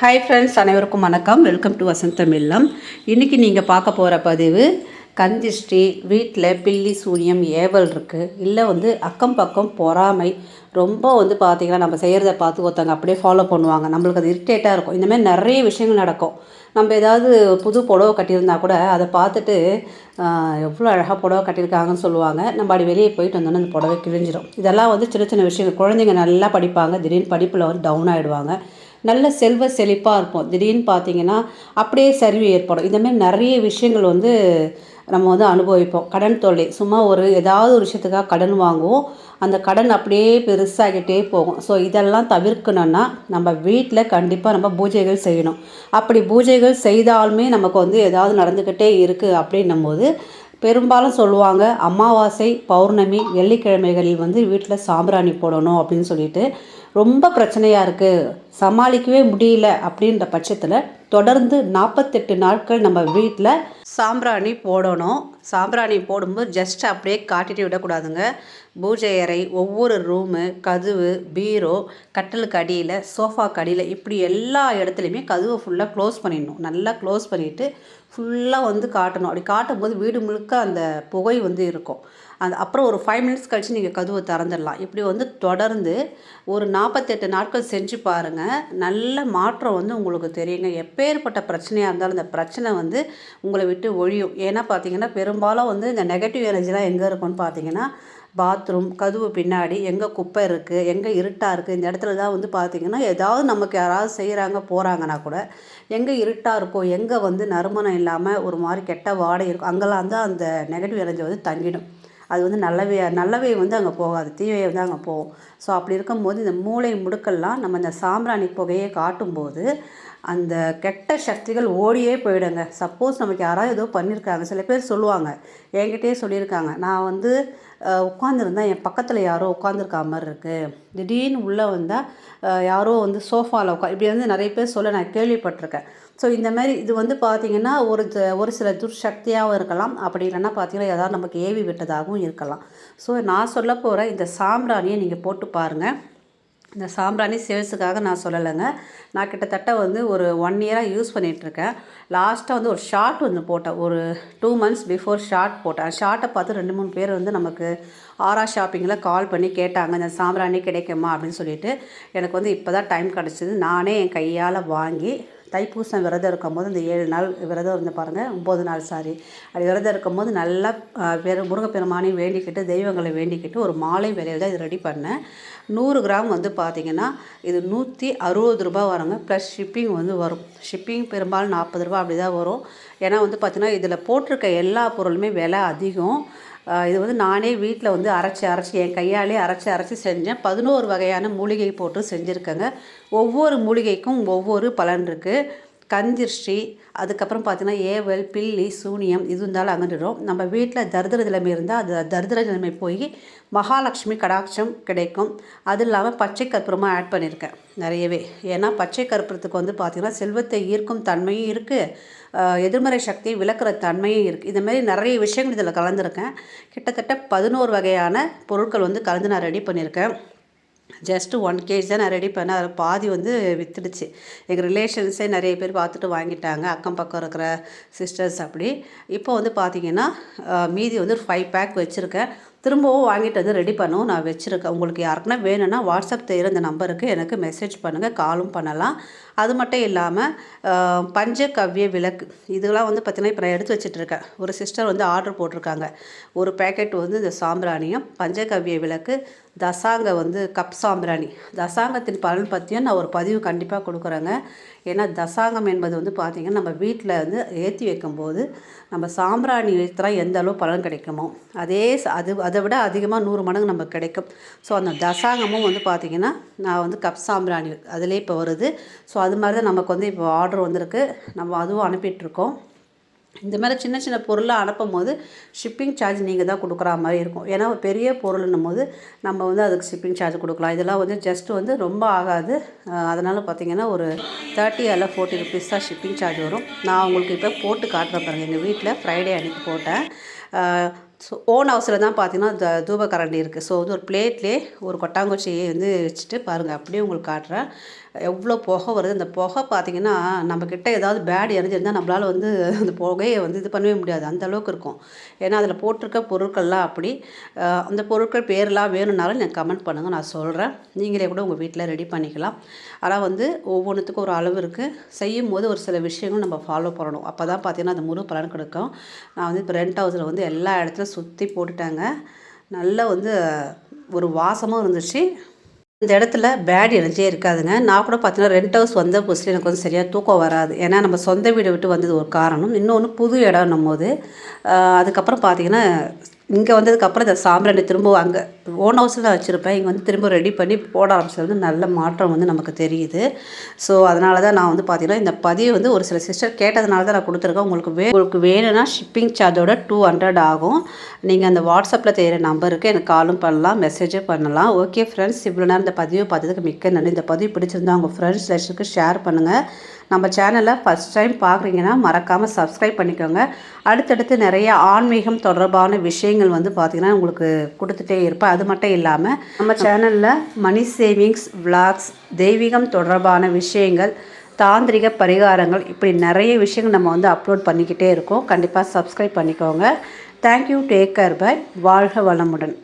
Hi friends அனைவருக்கும் வணக்கம். Welcome to வசந்தம் இல்லம் இன்றைக்கி நீங்கள் பார்க்க போகிற பதிவு கந்திஷ்டி வீட்டில் பில்லி சூனியம் ஏவல் இருக்குது இல்லை வந்து அக்கம் பக்கம் பொறாமை ரொம்ப வந்து பார்த்திங்கன்னா நம்ம செய்கிறத பார்த்து ஒருத்தவங்க அப்படியே ஃபாலோ பண்ணுவாங்க. நம்மளுக்கு அது இரிட்டேட்டாக இருக்கும். இந்தமாதிரி நிறைய விஷயங்கள் நடக்கும். நம்ம ஏதாவது புது புடவை கட்டியிருந்தா கூட அதை பார்த்துட்டு எவ்வளோ அழகாக புடவை கட்டியிருக்காங்கன்னு சொல்லுவாங்க. நம்ம அப்படி வெளியே போயிட்டு வந்தோன்னா அந்த புடவை கிழிஞ்சிரும். இதெல்லாம் வந்து சின்ன சின்ன விஷயங்கள். குழந்தைங்க நல்லா படிப்பாங்க. திடீர்னு படிப்பில் வந்து டவுன் ஆகிடுவாங்க நல்ல செல்வ செழிப்பாக இருப்போம். திடீர்னு பார்த்தீங்கன்னா அப்படியே சரிவு ஏற்படும். இந்தமாரி நிறைய விஷயங்கள் வந்து நம்ம வந்து அனுபவிப்போம். கடன் தொல்லை. சும்மா ஒரு ஏதாவது ஒரு விஷயத்துக்காக கடன் வாங்குவோம். அந்த கடன் அப்படியே பெருசாகிட்டே போகும். ஸோ இதெல்லாம் தவிர்க்கணும்னா நம்ம வீட்டில் கண்டிப்பாக நம்ம பூஜைகள் செய்யணும். அப்படி பூஜைகள் செய்தாலுமே நமக்கு வந்து ஏதாவது நடந்துக்கிட்டே இருக்குது அப்படின்னும் போது பெரும்பாலும் சொல்லுவாங்க அமாவாசை பௌர்ணமி வெள்ளிக்கிழமைகளில் வந்து வீட்டில் சாம்பிராணி போடணும் அப்படின்னு சொல்லிட்டு ரொம்ப பிரச்சனையாக இருக்குது சமாளிக்கவே முடியல அப்படின்ற பட்சத்தில் தொடர்ந்து நாற்பத்தெட்டு நாட்கள் நம்ம வீட்டில் சாம்பிராணி போடணும். சாம்பிராணி போடும்போது ஜஸ்ட் அப்படியே காட்டிட்டு விடக்கூடாதுங்க. பூஜை அறை ஒவ்வொரு ரூமு கதவு பீரோ கட்டலுக்கு அடியில் சோஃபாக்கு அடியில் இப்படி எல்லா இடத்துலையுமே கதவை ஃபுல்லாக க்ளோஸ் பண்ணிடணும். நல்லா க்ளோஸ் பண்ணிவிட்டு ஃபுல்லாக வந்து காட்டணும். அப்படி காட்டும் போது வீடு முழுக்க அந்த புகை வந்து இருக்கும். அந்த அப்புறம் ஒரு ஃபைவ் மினிட்ஸ் கழித்து நீங்கள் கதவை திறந்துடலாம். இப்படி வந்து தொடர்ந்து ஒரு நாற்பத்தெட்டு நாட்கள் செஞ்சு பாருங்கள் நல்ல மாற்றம் வந்து உங்களுக்கு தெரியுங்க. எப்பேற்பட்ட பிரச்சனையாக இருந்தாலும் இந்த பிரச்சனை வந்து உங்களை விட்டு ஒழியும். ஏன்னா பார்த்தீங்கன்னா பெரும்பாலும் வந்து இந்த நெகட்டிவ் எனர்ஜிலாம் எங்கே இருக்கும்னு பார்த்தீங்கன்னா பாத்ரூம் கதவு பின்னாடி எங்கே குப்பை இருக்குது எங்கே இருட்டாக இருக்குது இந்த இடத்துல தான் வந்து பார்த்திங்கன்னா ஏதாவது நமக்கு யாராவது செய்கிறாங்க போகிறாங்கன்னா கூட எங்கே இருட்டாக இருக்கோ எங்கே வந்து நறுமணம் இல்லாமல் ஒரு மாதிரி கெட்ட வாடகை இருக்கும் அங்கெல்லாம் தான் அந்த நெகட்டிவ் எனர்ஜி வந்து தங்கிடும். அது வந்து நல்லவே நல்லவே வந்து அங்கே போகாது. தீவையை வந்து அங்கே போகும். ஸோ அப்படி இருக்கும்போது இந்த மூளை முடுக்கெல்லாம் நம்ம இந்த சாம்பிராணி புகையை காட்டும்போது அந்த கெட்ட சக்திகள் ஓடியே போயிடுங்க. சப்போஸ் நமக்கு யாராவது ஏதோ பண்ணியிருக்காங்க சில பேர் சொல்லுவாங்க. என்கிட்டயே சொல்லியிருக்காங்க. நான் வந்து உட்காந்துருந்தேன் என் பக்கத்தில் யாரோ உட்காந்துருக்கா மாதிரி இருக்குது திடீர்னு உள்ளே வந்தால் யாரோ வந்து சோஃபாவில் உட்கா இப்படி வந்து நிறைய பேர் சொல்ல நான் கேள்விப்பட்டிருக்கேன். ஸோ இந்த மாதிரி இது வந்து பார்த்திங்கன்னா ஒரு ஒரு சில துர்சக்தியாகவும் இருக்கலாம். அப்படி இல்லைன்னா பார்த்தீங்கன்னா ஏதாவது நமக்கு ஏவி விட்டதாகவும் இருக்கலாம். ஸோ நான் சொல்ல போகிற இந்த சாம்பிராணியை நீங்கள் போட்டு பாருங்கள் இந்த சாம்பிராணி சேல்ஸுக்காக நான் சொல்லலைங்க. நான் கிட்டத்தட்ட வந்து ஒரு ஒன் இயராக யூஸ் பண்ணிகிட்ருக்கேன் லாஸ்ட்டாக வந்து ஒரு ஷார்ட் வந்து போட்டேன். ஒரு டூ மந்த்ஸ் பிஃபோர் ஷார்ட் போட்டேன். ஷார்ட்டை பார்த்து ரெண்டு மூணு பேர் வந்து நமக்கு ஆரா ஷாப்பிங்கில் கால் பண்ணி கேட்டாங்க இந்த சாம்பிராணி கிடைக்குமா? அப்படின்னு சொல்லிட்டு எனக்கு வந்து இப்போ தான் டைம் கிடச்சிது. நானே என் கையால் வாங்கி தைப்பூசம் விரதம் இருக்கும்போது இந்த ஏழு நாள் விரதம் இருந்து பாருங்கள் ஒம்பது நாள் சாரி. அப்படி விரதம் இருக்கும்போது நல்லா பெரு முருகப்பெருமானையும் வேண்டிக்கிட்டு தெய்வங்களை வேண்டிக்கிட்டு ஒரு மாலை விலையில் தான் இது ரெடி பண்ணேன். நூறு கிராம் வந்து பார்த்திங்கன்னா இது நூற்றி அறுபது ரூபாய் வருங்க. ப்ளஸ் ஷிப்பிங் வந்து வரும். ஷிப்பிங் பெரும்பாலும் நாற்பது ரூபா அப்படி தான் வரும். ஏன்னா வந்து பார்த்திங்கன்னா இதில் போட்டிருக்க எல்லா பொருளுமே விலை அதிகம். இது வந்து நானே வீட்டில் வந்து அரைச்சி அரைச்சி என் கையாலே அரைச்சி அரைச்சி செஞ்சேன். பதினோரு வகையான மூலிகை போட்டு செஞ்சுருக்கேங்க. ஒவ்வொரு மூலிகைக்கும் ஒவ்வொரு பலன் இருக்குது கந்திர்ஷ்டி அதுக்கப்புறம் பார்த்தீங்கன்னா ஏவல் பில்லி சூனியம் இது இருந்தாலும் அகன்றுடும் நம்ம வீட்டில் தரிதிர நிலைமை இருந்தால் அது தரிதிர நிலைமை போய் மகாலட்சுமி கடாட்சம் கிடைக்கும். அது இல்லாமல் பச்சை கற்பூரமாக ஆட் பண்ணியிருக்கேன் நிறையவே. ஏன்னா பச்சை கற்பூரத்துக்கு வந்து பார்த்திங்கன்னா செல்வத்தை ஈர்க்கும் தன்மையும் இருக்குது எதிர்மறை சக்தியை விளக்குற தன்மையும் இருக்குது இந்த நிறைய விஷயங்கள் இதில் கலந்துருக்கேன். கிட்டத்தட்ட பதினோரு வகையான பொருட்கள் வந்து கலந்து நான் ரெடி பண்ணியிருக்கேன். ஜஸ்ட்டு ஒன் கேஜ் தான் நான் ரெடி பண்ணேன். அதில் பாதி வந்து விற்றுடுச்சு எங்கள் ரிலேஷன்ஸே நிறைய பேர் பார்த்துட்டு வாங்கிட்டாங்க. அக்கம் பக்கம் இருக்கிற சிஸ்டர்ஸ் அப்படி. இப்போ வந்து பார்த்தீங்கன்னா மீதி வந்து ஃபைவ் பேக் வச்சுருக்கேன். திரும்பவும் வாங்கிட்டு வந்து ரெடி பண்ணவும் நான் வச்சுருக்கேன். உங்களுக்கு யாருக்குன்னா வேணும்னா வாட்ஸ்அப் தெரியுற இந்த நம்பருக்கு எனக்கு மெசேஜ் பண்ணுங்கள் காலும் பண்ணலாம். அது மட்டும் இல்லாமல் பஞ்ச கவ்ய விளக்கு. இதெல்லாம் வந்து பார்த்திங்கன்னா இப்போ நான் எடுத்து வச்சிட்டுருக்கேன். ஒரு சிஸ்டர் வந்து ஆர்டர் போட்டிருக்காங்க. ஒரு பேக்கெட் வந்து இந்த சாம்பிராணியும் பஞ்சகவ்ய விளக்கு தசாங்க வந்து கப் சாம்பிராணி. தசாங்கத்தின் பலன் பற்றியும் நான் ஒரு பதிவு கண்டிப்பாக கொடுக்குறேங்க. ஏன்னா தசாங்கம் என்பது வந்து பார்த்திங்கன்னா நம்ம வீட்டில் வந்து ஏற்றி வைக்கும்போது நம்ம சாம்பிராணி ஏற்றுறா எந்த அளவு பலன் கிடைக்குமோ அதே அது அதை விட அதிகமாக நூறு மடங்கு நமக்கு கிடைக்கும். ஸோ அந்த தசாங்கமும் வந்து பார்த்திங்கன்னா நான் வந்து கப் சாம்பிராணி அதிலே இப்போ வருது. ஸோ அது மாதிரி தான் நமக்கு வந்து இப்போ ஆர்டர் வந்திருக்கு. நம்ம அதுவும் அனுப்பிட்டுருக்கோம் இந்த மாதிரி சின்ன சின்ன பொருளை அனுப்பும் போது ஷிப்பிங் சார்ஜ் நீங்கள் தான் கொடுக்குற மாதிரி இருக்கும். ஏன்னா ஒரு பெரிய பொருள்னும் போது நம்ம வந்து அதுக்கு ஷிப்பிங் சார்ஜ் கொடுக்கலாம். இதெல்லாம் வந்து ஜஸ்ட் வந்து ரொம்ப ஆகாது. அதனால் பார்த்தீங்கன்னா ஒரு தேர்ட்டி அல்ல ஃபோர்ட்டி ருபீஸ் தான் ஷிப்பிங் சார்ஜ் வரும். நான் உங்களுக்கு இப்போ போட்டு காட்டுறேன் பாருங்கள் எங்கள் வீட்டில் ஃப்ரைடே அன்றைக்கி போட்டேன். ஸோ ஓன் ஹவுஸில் தான் பார்த்தீங்கன்னா தூபக்கரண்டி இருக்குது ஸோ வந்து ஒரு பிளேட்லேயே ஒரு கொட்டாங்குச்சியை வந்து வச்சுட்டு பாருங்கள் அப்படியே உங்களுக்கு காட்டுறேன். எவ்வளோ புகை வருது. அந்த புகை பார்த்திங்கன்னா நம்மக்கிட்ட ஏதாவது பேட் எனர்ஜி இருந்தால் நம்மளால் வந்து அந்த புகையை வந்து இது பண்ணவே முடியாது. அந்த அளவுக்கு இருக்கும். ஏன்னா அதில் போட்டிருக்க பொருட்கள்லாம் அப்படி. அந்த பொருட்கள் பேரெலாம் வேணும்னாலும் எனக்கு கமெண்ட் பண்ணுங்கள் நான் சொல்கிறேன் நீங்களே கூட உங்கள் வீட்டில் ரெடி பண்ணிக்கலாம். ஆனால் வந்து ஒவ்வொன்றுத்துக்கும் ஒரு அளவு இருக்குது செய்யும் போது ஒரு சில விஷயங்கள் நம்ம ஃபாலோ பண்ணணும். அப்போ தான் பார்த்திங்கன்னா அது முழு பலன் கிடைக்கும். நான் வந்து இப்போ ரெண்ட் ஹவுஸில் வந்து எல்லா இடத்துலையும் சுற்றி போட்டுட்டாங்க. நல்லா வந்து ஒரு வாசமும் இருந்துச்சு. இந்த இடத்துல பேட் எனர்ஜியே இருக்காதுங்க. நான் கூட பார்த்தீங்கன்னா ரெண்ட் ஹவுஸ் வந்த புதுசில் எனக்கு வந்து சரியாக தூக்கம் வராது. ஏன்னா நம்ம சொந்த வீடை விட்டு வந்தது ஒரு காரணம். இன்னொன்று புது இடம் போது அதுக்கப்புறம் பார்த்தீங்கன்னா இங்கே வந்ததுக்கப்புறம் இந்த சாம்பிராணி திரும்ப அங்கே ஓன் ஹவுஸில் தான் வச்சுருப்பேன். இங்கே வந்து திரும்ப ரெடி பண்ணி போட ஆரம்பிச்சது வந்து நல்ல மாற்றம் வந்து நமக்கு தெரியுது. ஸோ அதனால தான் நான் வந்து பார்த்தீங்கன்னா இந்த பதிவு வந்து ஒரு சில சிஸ்டர் கேட்டதுனால தான் நான் கொடுத்துருக்கேன். உங்களுக்கு வே உங்களுக்கு வேணும்னா ஷிப்பிங் சார்ஜோட டூ ஹண்ட்ரட் ஆகும். நீங்கள் அந்த வாட்ஸ்அப்பில் தெரிகிற நம்பருக்கு எனக்கு காலும் பண்ணலாம் மெசேஜும் பண்ணலாம். ஓகே ஃப்ரெண்ட்ஸ் இவ்வளோ நேரம் இந்த பதிவு பார்த்ததுக்கு மிக்க நன்றி. இந்த பதிவு பிடிச்சிருந்தா உங்கள் ஃப்ரெண்ட்ஸ் லிஸ்ட்டுக்கு ஷேர் பண்ணுங்கள் நம்ம சேனலை ஃபஸ்ட் டைம் பார்க்குறீங்கன்னா மறக்காமல் சப்ஸ்கிரைப் பண்ணிக்கோங்க. அடுத்தடுத்து நிறைய ஆன்மீகம் தொடர்பான விஷயங்கள் வந்து பார்த்திங்கன்னா உங்களுக்கு கொடுத்துட்டே இருப்பேன். அது மட்டும் இல்லாமல் நம்ம சேனலில் மணி சேவிங்ஸ் விளாக்ஸ் தெய்வீகம் தொடர்பான விஷயங்கள் தாந்திரிக பரிகாரங்கள் இப்படி நிறைய விஷயங்கள் நம்ம வந்து அப்லோட் பண்ணிக்கிட்டே இருக்கோம். கண்டிப்பாக சப்ஸ்கிரைப் பண்ணிக்கோங்க. தேங்க்யூ டேக் கேர் பை வாழ்க வளமுடன்.